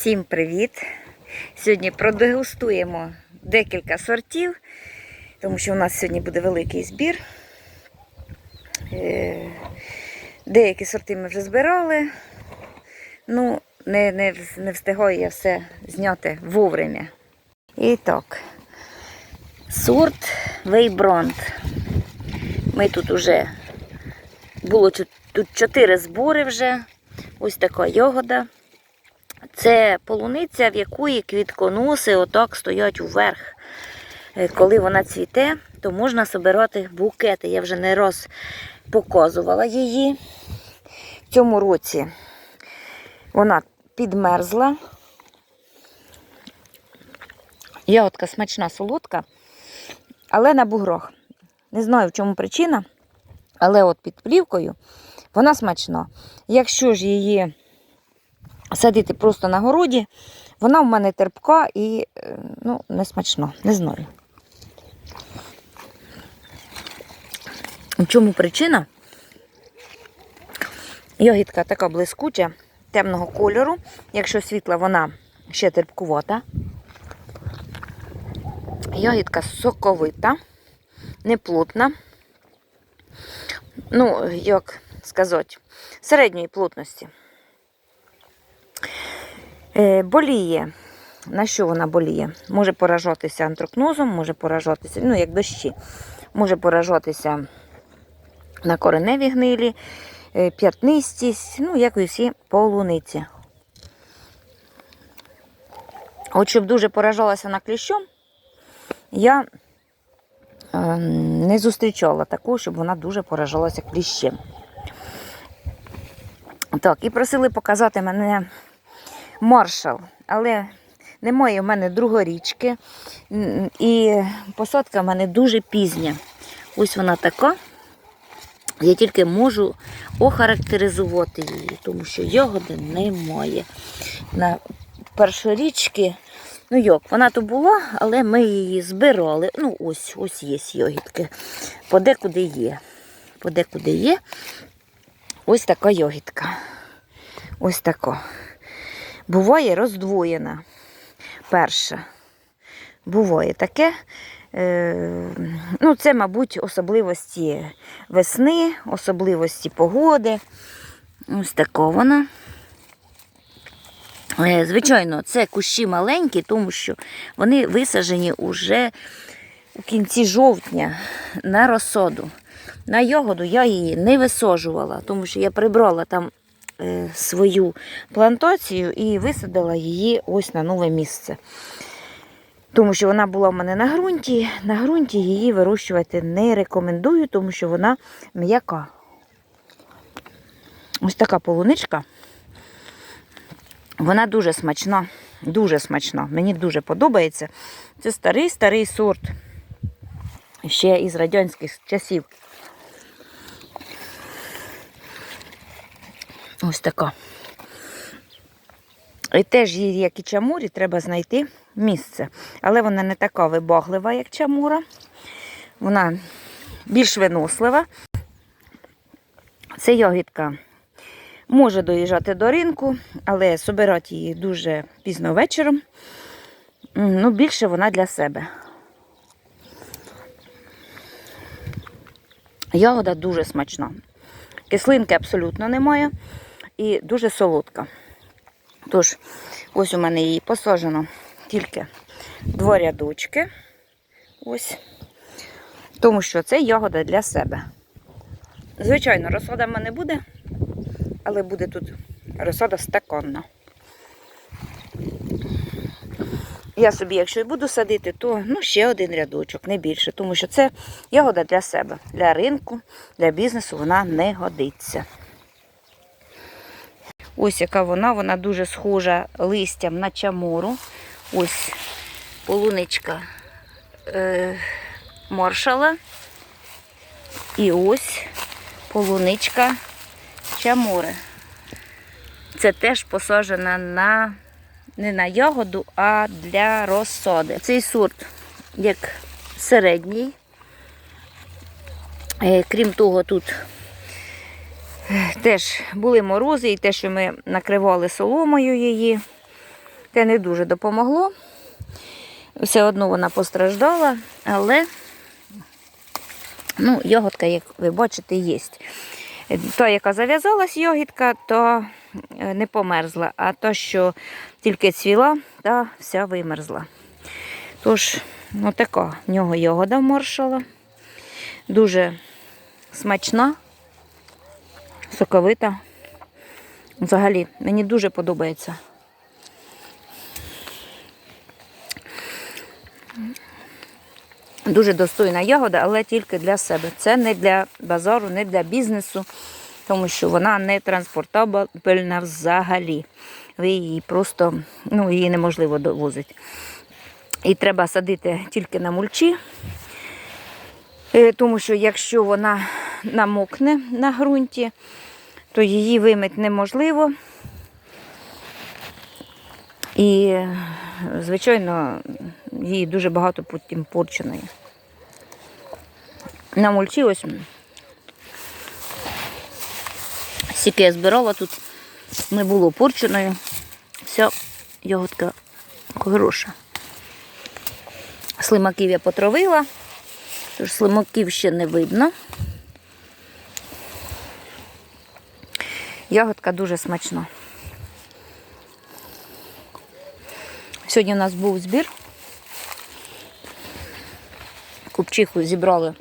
Всім привіт! Сьогодні продегустуємо декілька сортів, тому що у нас сьогодні буде великий збір. Е, Деякі сорти ми вже збирали. Ну, не, не, не встигаю я все зняти вовремя. І так, сорт Вейбронт. Ми тут уже було тут чотири збори вже. Ось така ягода. Це полуниця, в якої квітконоси отак стоять уверх. Е, Коли вона цвіте, то можна збирати букети. Я вже не раз показувала її. В цьому році вона підмерзла. Ягодка смачна, солодка, але на буграх. Не знаю, в чому причина, але от під плівкою вона смачна. Якщо ж її садити просто на городі, вона в мене терпка і е, ну, не смачна, не знаю. В чому причина? Ягідка така блискуча, темного кольору. Якщо світла, вона ще терпкувата. Ягідка соковита, неплотна. Ну, як сказати, середньої плотності. Е, боліє. На що вона боліє? Може поражатися антрокнозом, може поражатися, ну, як дощі, може поражатися на кореневі гнилі, е, п'ятнистість, ну, як і всі полуниці. От щоб дуже поражалася на кліщом, я е, не зустрічала такого, щоб вона дуже поражалася кліщем. Так, і просили показати мене маршал, але немає в мене другорічки. І посадка в мене дуже пізня. Ось вона така. Я тільки можу охарактеризувати її, тому що ягоди немає. На першорічки, ну як, вона то була, але ми її збирали. Ну, ось, ось є ягідки. Подекуди є. Подекуди є. Ось така ягідка. Ось така. Буває роздвоєна. Перша. Буває таке. Е, ну, це, мабуть, особливості весни, особливості погоди. Ось така вона. Е, Звичайно, це кущі маленькі, тому що вони висаджені уже у кінці жовтня на розсоду. На ягоду я її не висаджувала, тому що я прибрала там свою плантацію і висадила її ось на нове місце. Тому що вона була в мене на ґрунті. На ґрунті її вирощувати не рекомендую, тому що вона м'яка. Ось така полуничка. Вона дуже смачна, дуже смачна. Мені дуже подобається. Це старий-старий сорт. Ще із радянських часів. Ось така. І теж їй, як і чамурі, треба знайти місце. Але вона не така вибаглива, як чамура. Вона більш винослива. Це ягідка може доїжджати до ринку, але собирати її дуже пізно вечором. Ну, більше вона для себе. Ягода дуже смачна. Кислинки абсолютно немає і дуже солодка. Тож, ось у мене її посаджено тільки два рядочки. Ось. Тому що це ягода для себе. Звичайно, розсада в мене буде, але буде тут розсада стаканна. Я собі, якщо буду садити, то ну, ще один рядочок, не більше, тому що це ягода для себе, для ринку, для бізнесу вона не годиться. Ось яка вона, вона дуже схожа листям на чамуру. Ось полуничка е, маршала. І ось полуничка чамури. Це теж посаджена на не на ягоду, а для розсади. Цей сорт як середній. Е, Крім того, тут теж були морози, і те, що ми накривали соломою її. Те не дуже допомогло. Все одно вона постраждала, але ну, ягодка, як ви бачите, є. Та, яка зав'язалась ягідка, то е, не померзла, а та, що тільки цвіла, та вся вимерзла. Тож, ну така в нього ягода маршала. Дуже смачна, соковита. Взагалі, мені дуже подобається. Дуже достойна ягода, але тільки для себе. Це не для базару, не для бізнесу, тому що вона не транспортабельна взагалі. Ви її просто ну, її неможливо довозити. І треба садити тільки на мульчі, Е, тому що якщо вона намокне на ґрунті, то її вимити неможливо. І, звичайно, її дуже багато потім порченої. На мульчі ось скільки я збирала тут, не було порченої. Вся ягодка хороша. Слимаків я потравила, тож слимаків ще не видно. Ягодка дуже смачна. Сьогодні у нас був збір. Купчиху зібрали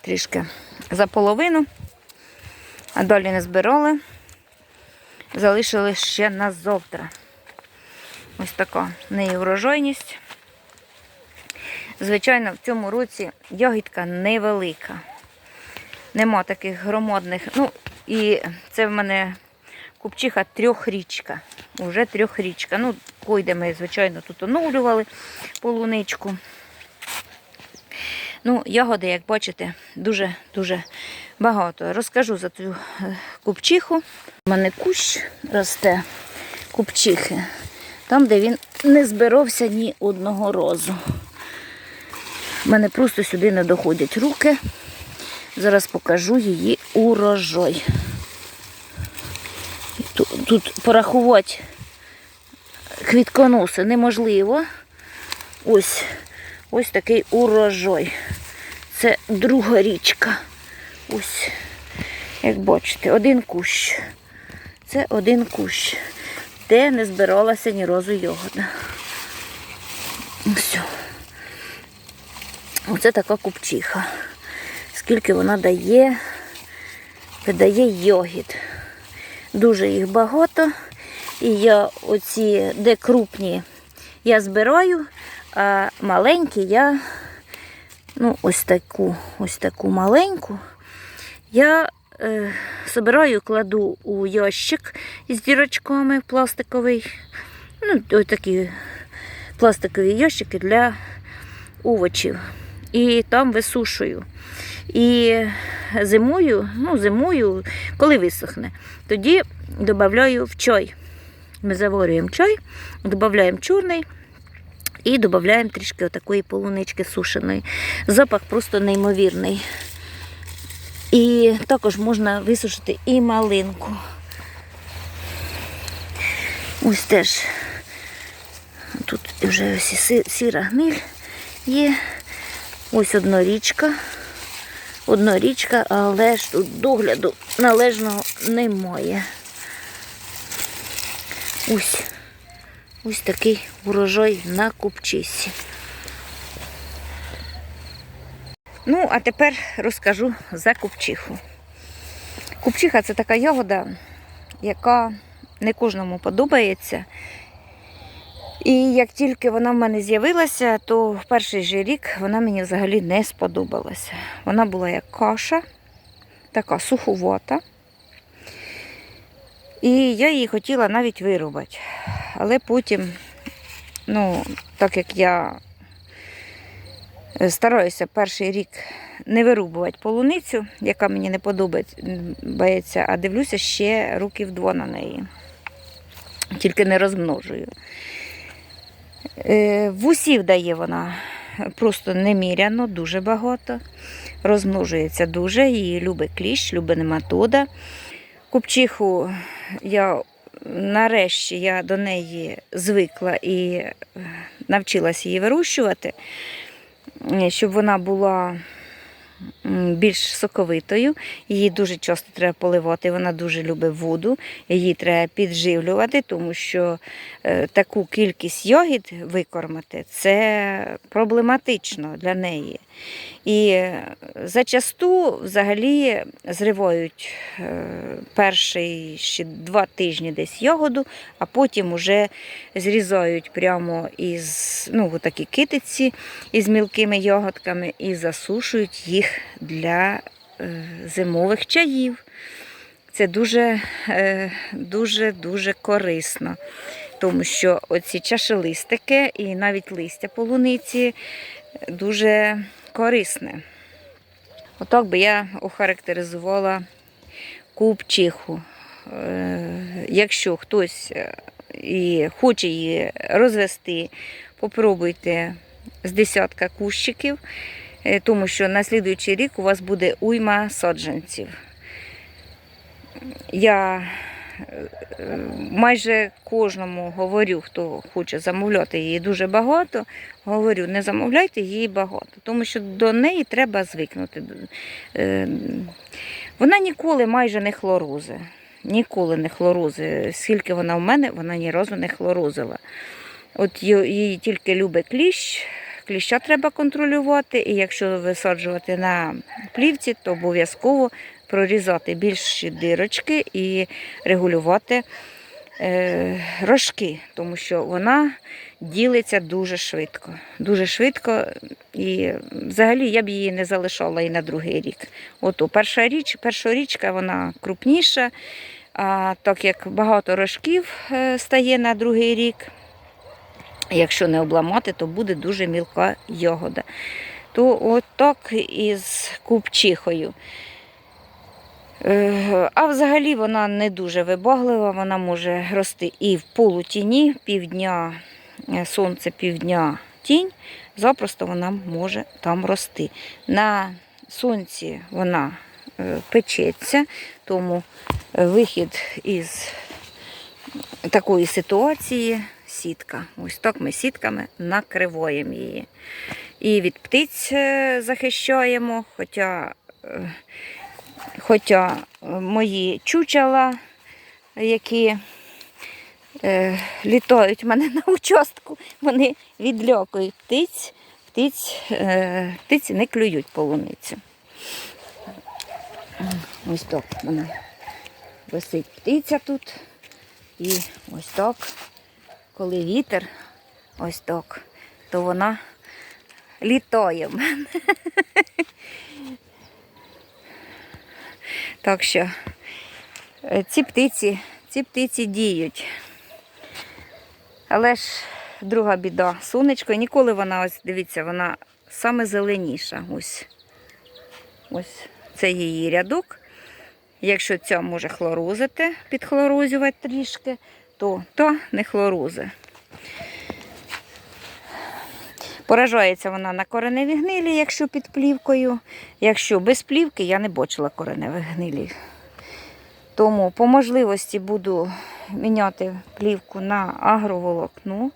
трішки за половину, а далі не збирали. Залишили ще на завтра. Ось така неї врожайність. Звичайно, в цьому році ягідка невелика. Нема таких громадних. Ну, і це в мене купчиха трьохрічка. Уже трьохрічка. Ну, койде ми, звичайно, тут оновлювали полуничку. Ну, ягоди, як бачите, дуже-дуже багато. Розкажу за цю е, купчиху. У мене кущ росте купчихи, там, де він не збирався ні одного разу. У мене просто сюди не доходять руки. Зараз покажу її урожай. Тут, порахувати квітконоси неможливо. Ось, ось такий урожай. Це друга річка. Ось, як бачите, один кущ. Це один кущ, де не збиралася ні разу ягода. Все. Оце така купчиха. Скільки вона дає, видає йогід. Дуже їх багато. І я оці, де крупні, я збираю, а маленькі я, ну, ось таку, ось таку маленьку, я е, збираю, кладу у ящик із дірочками пластиковий. Ну, ось такі пластикові ящики для овочів. І там висушую. І зимою, ну, зимою, коли висохне, тоді додаю в чай. Ми заварюємо чай, додаємо чорний і додаємо трішки отакої полунички сушеної. Запах просто неймовірний. І також можна висушити і малинку. Ось теж тут вже сіра гниль є. Ось однорічка. Однорічка, але ж тут догляду належного немає. Ось. Ось такий урожай на купчисі. Ну, а тепер розкажу за купчиху. Купчиха це така ягода, яка не кожному подобається. І як тільки вона в мене з'явилася, то в перший же рік вона мені взагалі не сподобалася. Вона була як каша, така суховата. І я її хотіла навіть вирубати. Але потім, ну, так як я стараюся перший рік не вирубувати полуницю, яка мені не подобається, а дивлюся ще років два на неї. Тільки не розмножую. Е, Вусів дає вона просто неміряно, дуже багато. Розмножується дуже, її любить кліщ, любить нематода. Купчиху я нарешті я до неї звикла і е, навчилася її вирощувати, е, щоб вона була більш соковитою. Її дуже часто треба поливати, вона дуже любить воду, її треба підживлювати, тому що е, таку кількість йогід викормити це проблематично для неї. І зачасту взагалі зривають е, перші ще два тижні десь ягоду, а потім уже зрізають прямо із ну, такі китиці із мілкими ягодками і засушують їх для е, зимових чаїв. Це дуже, е, дуже, дуже корисно, тому що оці чашелистики і навіть листя полуниці дуже корисне. Отак би я охарактеризувала купчиху. Е, Якщо хтось е, і хоче її розвести, попробуйте з десятка кущиків, е, тому що на слідуючий рік у вас буде уйма саджанців. Я майже кожному говорю, хто хоче замовляти її дуже багато, говорю, не замовляйте її багато, тому що до неї треба звикнути. Е, Вона ніколи майже не хлорузе. Ніколи не хлорузе. Скільки вона в мене, вона ні разу не хлорузила. От її тільки любить кліщ, кліща треба контролювати, і якщо висаджувати на плівці, то обов'язково прорізати більші дирочки і регулювати е, рожки, тому що вона ділиться дуже швидко. Дуже швидко. І взагалі я б її не залишала і на другий рік. Ото перша річ, перша річка вона крупніша, а так як багато рожків е, стає на другий рік, якщо не обламати, то буде дуже мілка ягода. То от із купчихою. Е, А взагалі вона не дуже вибаглива, вона може рости і в полутіні, півдня е, сонце, півдня тінь. Запросто вона може там рости. На сонці вона е, печеться, тому вихід із такої ситуації сітка. Ось так ми сітками накриваємо її. І від птиць захищаємо, хоча Хоча мої чучела, які е, літають в мене на участку, вони відлякують птиць, птиць, е, птиці не клюють полуницю. Ось так в мене висить птиця тут. І ось так, коли вітер, ось так, то вона літає в мене. Так що е, ці птиці, ці птиці діють. Але ж друга біда. Сонечко, ніколи вона, ось дивіться, вона саме зеленіша. Ось, ось це її рядок. Якщо ця може хлорозити, підхлорозувати трішки, то та не хлорози. Поражається вона на кореневі гнилі, якщо під плівкою. Якщо без плівки, я не бачила кореневих гнилів. Тому по можливості буду міняти плівку на агроволокно.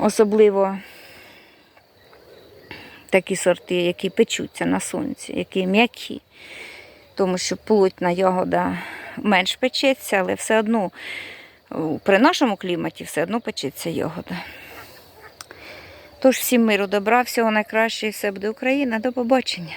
Особливо такі сорти, які печуться на сонці, які м'які. Тому що плотна ягода менш печеться, але все одно при нашому кліматі все одно печеться ягода. Тож всім миру добра, всього найкращого, і все буде Україна. До побачення.